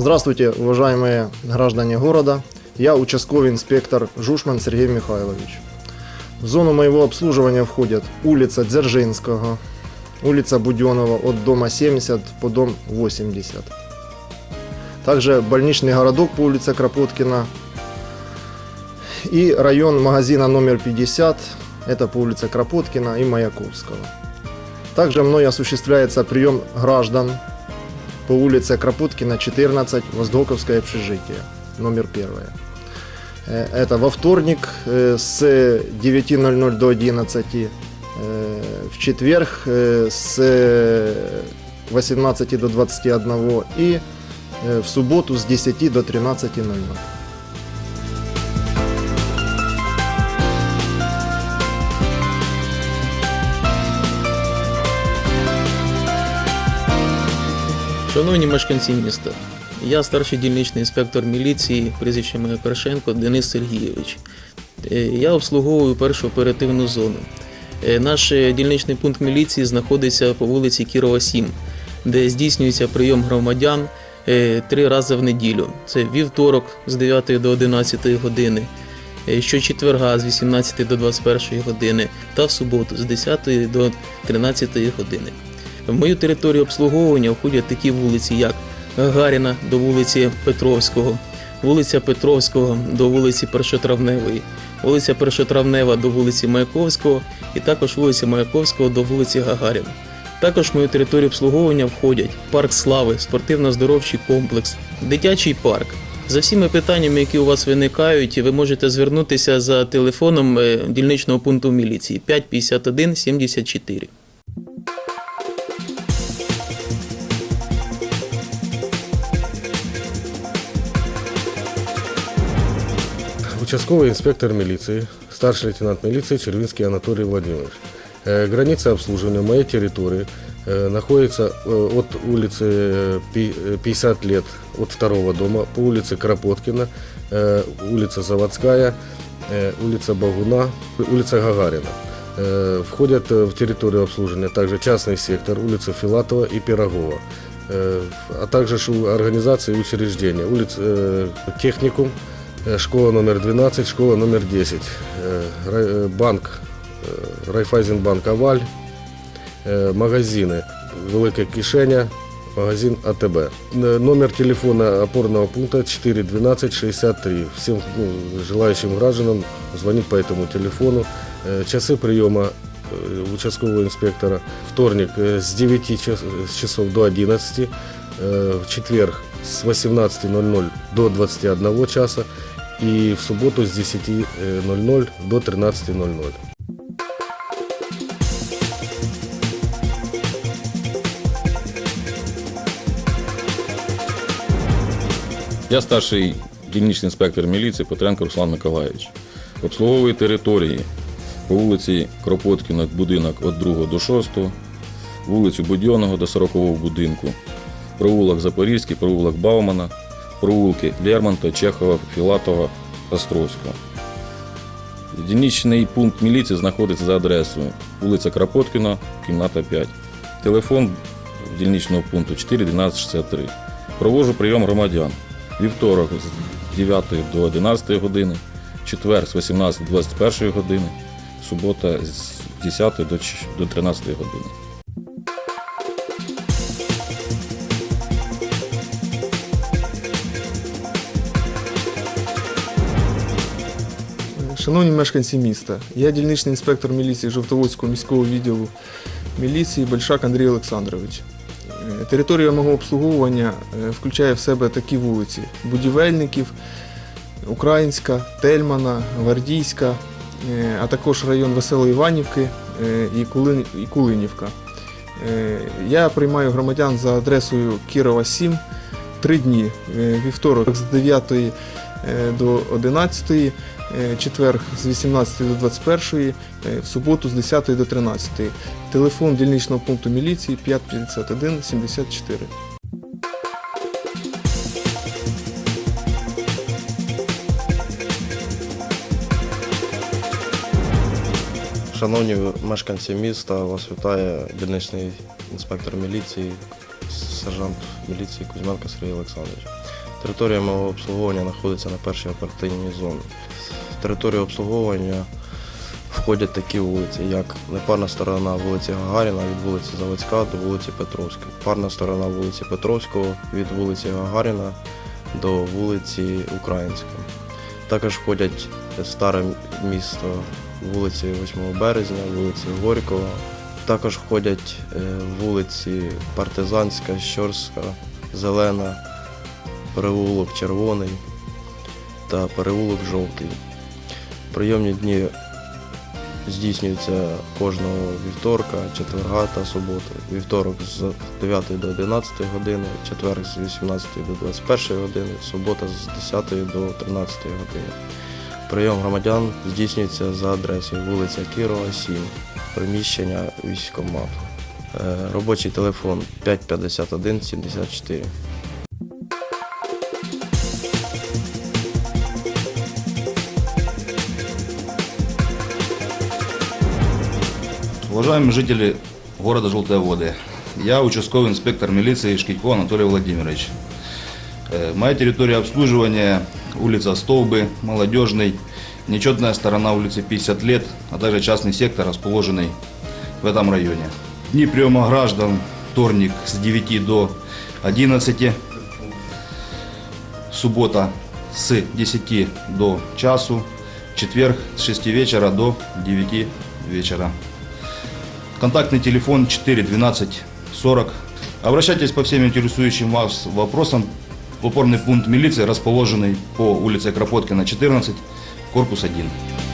Здравствуйте, уважаемые граждане города. Я участковый инспектор Жушман Сергей Михайлович. В зону моего обслуживания входят улица Дзержинского, улица Буденова от дома 70 по дом 80. Также больничный городок по улице Кропоткина и район магазина номер 50, это по улице Кропоткина и Маяковского. Также мной осуществляется прием граждан по улице Кропоткина, 14, Воздоковское общежитие, номер первое. Э, Это во вторник э, с 9.00 до 11, э, в четверг э, с 18 до 21 и э, в субботу с 10 до 13.00. Шановні мешканці міста, я старший дільничний інспектор міліції, прізвище моє Першенко Денис Сергійович. Е, Я обслуговую першу оперативну зону. Е, Наш е, дільничний пункт міліції знаходиться по вулиці Кірова 7, де здійснюється прийом громадян три рази в неділю. Це вівторок з 9 до 11 години, щочетверга з 18 до 21 години та в суботу з 10 до 13 години. В мою територію обслуговування входять такі вулиці, як Гагаріна до вулиці Петровського, вулиця Петровського до вулиці Першотравневої, вулиця Першотравнева до вулиці Маяковського і також вулиця Маяковського до вулиці Гагаріна. Також в мою територію обслуговування входять парк слави, спортивно-здоровчий комплекс, дитячий парк. За всіми питаннями, які у вас виникають, ви можете звернутися за телефоном е, дільничного пункту міліції 551 74. Участковый инспектор милиции, старший лейтенант милиции Червинский Анатолий Владимирович. Э, Граница обслуживания моей территории э, находится э, от улицы э, Пи- э, 50 лет от второго дома по улице Кропоткина, улица Заводская, улица Багуна, улица Гагарина. Входят в территорию обслуживания также частный сектор, улица Филатова и Пирогова, а также организации и учреждения, улица э, Техникум, Школа номер 12, школа номер 10, э, э, банк, э, Райфайзенбанк Аваль, э, магазины Велика Кишеня, магазин АТБ. Номер телефона опорного пункта 412 63. Всем ну, желающим гражданам звонить по этому телефону. Э, Часы приема э, участкового инспектора. Вторник э, с 9 час- с часов до 11. э, В четверг с 18.00 до 21 часа и в субботу с 10.00 до 13.00. Я старший дільничний інспектор міліції Петренко Руслан Миколаївич. Обслуговую території по вулиці Кропоткіна, будинок від 2 до 6, вулицю Будьонного до 40 будинку, провулок Запорізький, провулок Баумана, провулки Лермонта, Чехова, Філатова, Островського. Дільничний пункт міліції знаходиться за адресою вулиця Кропоткіна, кімната 5. Телефон дільничного пункту 41263. Провожу прийом громадян. Вівторок з 9 до 11 години, четвер з 18 до 21 години, субота з 10 до 13 години. Шановні мешканці міста, я дільничний інспектор міліції Жовтоводського міського відділу міліції Большак Андрій Олександрович. Е, Територія мого обслуговування е, включає в себе такі вулиці: Будівельників, Українська, Тельмана, Гвардійська, е, а також район Веселої Іванівки і Кулинівка. Я приймаю громадян за адресою Кірова 7 три дні. Вівторок з 9 е, до 11, е, четвер з 18 до 21, е, в суботу з 10 до 13. Телефон дільничного пункту міліції 551 74. Шановні мешканці міста, вас вітає дільничний інспектор міліції, сержант міліції Кузьменко Сергій Олександрович. Територія мого обслуговування знаходиться на першій оперативній зоні. В територію обслуговування входять такі вулиці, як непарна сторона вулиці Гагаріна від вулиці Заводська до вулиці Петровської, парна сторона вулиці Петровського від вулиці Гагаріна до вулиці Української. Також входять старе місто вулиці 8 березня, вулиці Горького. Також входять е, вулиці Партизанська, Щорська, Зелена, переулок Червоний та переулок Жовтий. Прийомні дні здійснюються кожного вівторка, четверга та суботи. Вівторок з 9 до 11 години, четверг з 18 до 21 години, субота з 10 до 13 години. Прийом громадян здійснюється за адресою вулиця Кірова, 7, приміщення військкомату. Е, Робочий телефон 551 74. Уважаемые жители города Желтые Воды, я участковый инспектор милиции Шкитько Анатолий Владимирович. Э, Моя территория обслуживания улица Столбы, Молодежный, нечетная сторона улицы 50 лет, а также частный сектор, расположенный в этом районе. Дни приема граждан вторник с 9 до 11, суббота с 10 до часу, четверг с 6 вечера до 9 вечера. Контактный телефон 4 12 40. Обращайтесь по всем интересующим вас вопросам в опорный пункт милиции, расположенный по улице Кропоткина, 14, корпус 1.